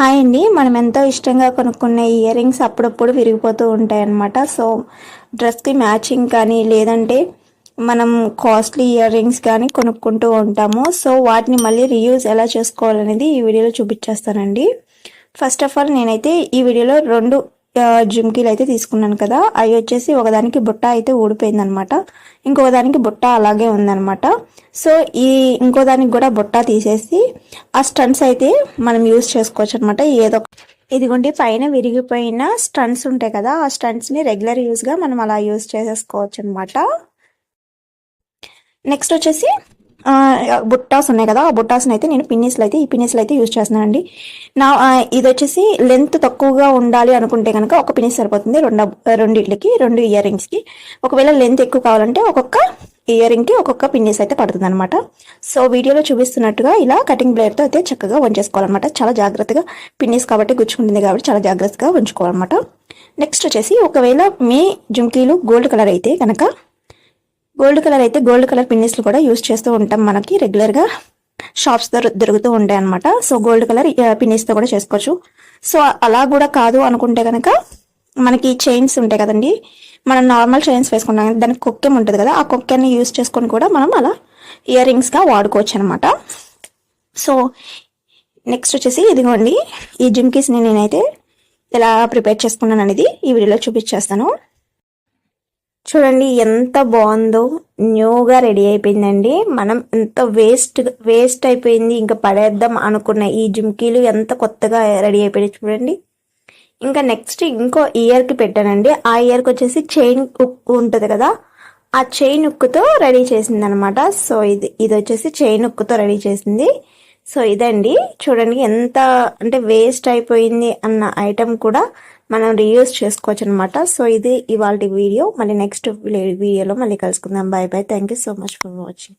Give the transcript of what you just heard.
Hi అండి. మనం ఎంతో ఇష్టంగా కొనుక్కునే ఇయర్ రింగ్స్ అప్పుడప్పుడు విరిగిపోతూ ఉంటాయి అన్నమాట సో డ్రెస్కి మ్యాచింగ్ కానీ లేదంటే మనం కాస్ట్లీ ఇయర్ రింగ్స్ కానీ కొనుక్కుంటూ ఉంటాము. సో వాటిని మళ్ళీ రీయూజ్ ఎలా చేసుకోవాలనేది ఈ వీడియోలో చూపించేస్తానండి. ఫస్ట్ ఆఫ్ ఆల్ నేనైతే ఈ వీడియోలో రెండు జుమ్కీలు అయితే తీసుకున్నాను కదా. అవి వచ్చేసి ఒకదానికి బుట్ట అయితే ఊడిపోయింది అనమాట ఇంకొక దానికి బుట్ట అలాగే ఉందనమాట. సో ఈ ఇంకో దానికి కూడా బుట్ట తీసేసి ఆ స్టన్స్ అయితే మనం యూజ్ చేసుకోవచ్చు అనమాట ఏదో ఇదిగోండి పైన విరిగిపోయిన స్టన్స్ ఉంటాయి కదా. ఆ స్టంట్స్ని రెగ్యులర్ యూజ్గా మనం అలా యూజ్ చేసేసుకోవచ్చు అనమాట నెక్స్ట్ వచ్చేసి బుట్టాస్ ఉన్నాయి కదా ఆ బుట్టాస్ని అయితే నేను పిన్నీస్లు అయితే ఈ పిన్నిస్లు అయితే యూజ్ చేస్తున్నానండి. నా ఇది వచ్చేసి లెంత్ తక్కువగా ఉండాలి అనుకుంటే కనుక ఒక పిన్నిస్ సరిపోతుంది రెండు రెండిట్లకి రెండు ఇయర్ రింగ్స్కి. ఒకవేళ లెంత్ ఎక్కువ కావాలంటే ఒక్కొక్క ఇయర్ రింగ్కి ఒక్కొక్క పిన్నిస్ అయితే పడుతుంది అనమాట సో వీడియోలో చూపిస్తున్నట్టుగా ఇలా కటింగ్ బ్లేడ్తో అయితే చక్కగా వంచేసుకోవాలన్నమాట. చాలా జాగ్రత్తగా పిన్నిస్ కాబట్టి గుచ్చుకుంటుంది కాబట్టి చాలా జాగ్రత్తగా ఉంచుకోవాలన్నమాట. నెక్స్ట్ వచ్చేసి ఒకవేళ మీ జుంకీలు గోల్డ్ కలర్ అయితే కనుక గోల్డ్ కలర్ అయితే గోల్డ్ కలర్ పిన్నిస్లు కూడా యూస్ చేస్తూ ఉంటాం మనకి రెగ్యులర్గా షాప్స్ దొరుకుతూ ఉంటాయి అనమాట సో గోల్డ్ కలర్ పిన్నిస్తో కూడా చేసుకోవచ్చు. సో అలా కూడా కాదు అనుకుంటే కనుక మనకి చైన్స్ ఉంటాయి కదండి. మనం నార్మల్ చైన్స్ వేసుకుంటాం దానికి కొక్కెం ఉంటుంది కదా ఆ కొక్కెని యూస్ చేసుకొని కూడా మనం అలా ఇయర్ రింగ్స్గా వాడుకోవచ్చు అనమాట సో నెక్స్ట్ వచ్చేసి ఇదిగోండి ఈ జిమ్కీస్ని నేనైతే ఎలా ప్రిపేర్ చేసుకున్నాను అనేది ఈ వీడియోలో చూపించేస్తాను. చూడండి ఎంత బాగుందో న్యూగా రెడీ అయిపోయిందండి. మనం ఎంత వేస్ట్ వేస్ట్ అయిపోయింది ఇంకా పడేద్దాం అనుకున్న ఈ జిమ్కీలు ఎంత కొత్తగా రెడీ అయిపోయాయి చూడండి. ఇంకా నెక్స్ట్ ఇంకో ఇయర్కి పెట్టానండి. ఆ ఇయర్కి వచ్చేసి చైన్ ఉక్కు ఉంటుంది కదా ఆ చైన్ ఉక్కుతో రెడీ చేసింది అనమాట సో ఇది ఇది వచ్చేసి చైన్ ఉక్కుతో రెడీ చేసింది. సో ఇదండి. చూడండి ఎంత అంటే వేస్ట్ అయిపోయింది అన్న ఐటెం కూడా మనం రీయూస్ చేసుకోవచ్చు అనమాట సో ఇది ఇవాళ వీడియో. మళ్ళీ నెక్స్ట్ వీడియోలో మళ్ళీ కలుసుకుందాం. Bye bye thank you so much for watching.